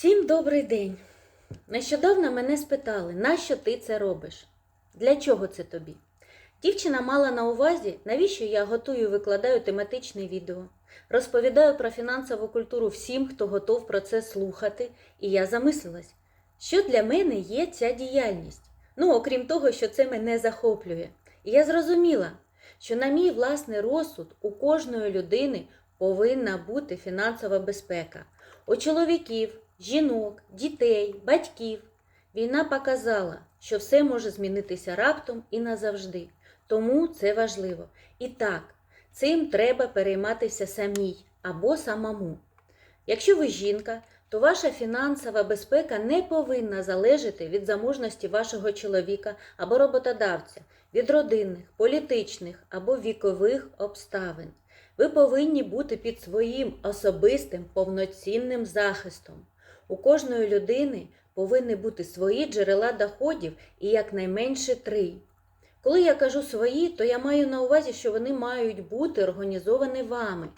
Всім добрий день. Нещодавно мене спитали, нащо ти це робиш? Для чого це тобі? Дівчина мала на увазі, навіщо я готую і викладаю тематичне відео, розповідаю про фінансову культуру всім, хто готов про це слухати, і я замислилась, що для мене є ця діяльність. Ну, окрім того, що це мене захоплює. І я зрозуміла, що на мій власний розсуд у кожної людини повинна бути фінансова безпека. У чоловіків, жінок, дітей, батьків. Війна показала, що все може змінитися раптом і назавжди. Тому це важливо. І так, цим треба перейматися самій або самому. Якщо ви жінка, то ваша фінансова безпека не повинна залежати від заможності вашого чоловіка або роботодавця, від родинних, політичних або вікових обставин. Ви повинні бути під своїм особистим повноцінним захистом. У кожної людини повинні бути свої джерела доходів і якнайменше три. Коли я кажу свої, то я маю на увазі, що вони мають бути організовані вами.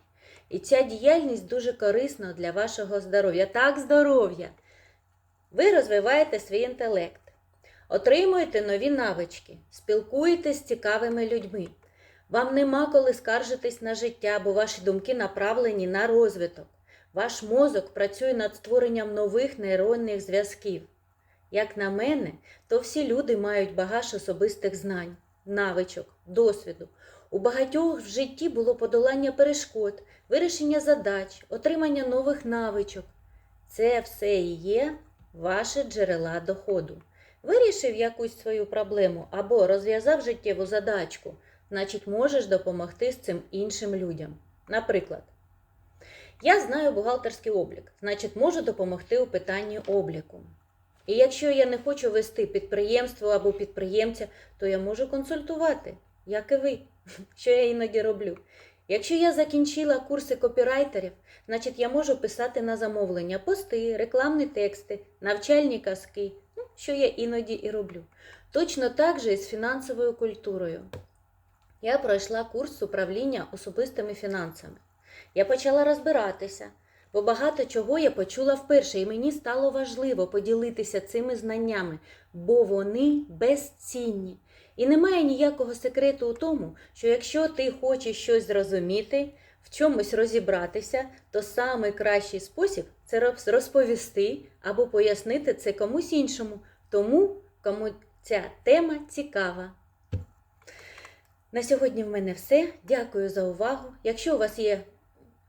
І ця діяльність дуже корисна для вашого здоров'я. Так, здоров'я. Ви розвиваєте свій інтелект, отримуєте нові навички, спілкуєтесь з цікавими людьми. Вам нема коли скаржитись на життя, бо ваші думки направлені на розвиток. Ваш мозок працює над створенням нових нейронних зв'язків. Як на мене, то всі люди мають багаж особистих знань, навичок, досвіду. У багатьох в житті було подолання перешкод, вирішення задач, отримання нових навичок. Це все і є ваші джерела доходу. Вирішив якусь свою проблему або розв'язав життєву задачку, значить можеш допомогти з цим іншим людям. Наприклад, я знаю бухгалтерський облік, значить можу допомогти у питанні обліку. І якщо я не хочу вести підприємство або підприємця, то я можу консультувати, як і ви, що я іноді роблю. Якщо я закінчила курси копірайтерів, значить я можу писати на замовлення пости, рекламні тексти, навчальні казки, ну, що я іноді і роблю. Точно так же і з фінансовою культурою. Я пройшла курс управління особистими фінансами. Я почала розбиратися, бо багато чого я почула вперше, і мені стало важливо поділитися цими знаннями, бо вони безцінні. І немає ніякого секрету у тому, що якщо ти хочеш щось зрозуміти, в чомусь розібратися, то найкращий спосіб це розповісти або пояснити це комусь іншому, тому кому ця тема цікава. На сьогодні в мене все. Дякую за увагу. Якщо у вас є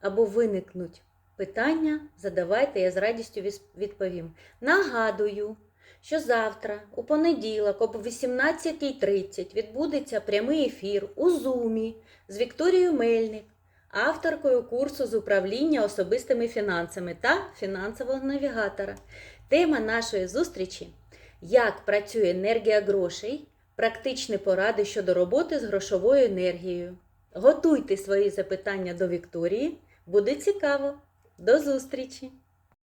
або виникнуть питання, задавайте, я з радістю відповім. Нагадую, що завтра, у понеділок, об 18.30 відбудеться прямий ефір у Зумі з Вікторією Мельник, авторкою курсу з управління особистими фінансами та фінансового навігатора. Тема нашої зустрічі як працює енергія грошей, практичні поради щодо роботи з грошовою енергією. Готуйте свої запитання до Вікторії, буде цікаво. До зустрічі!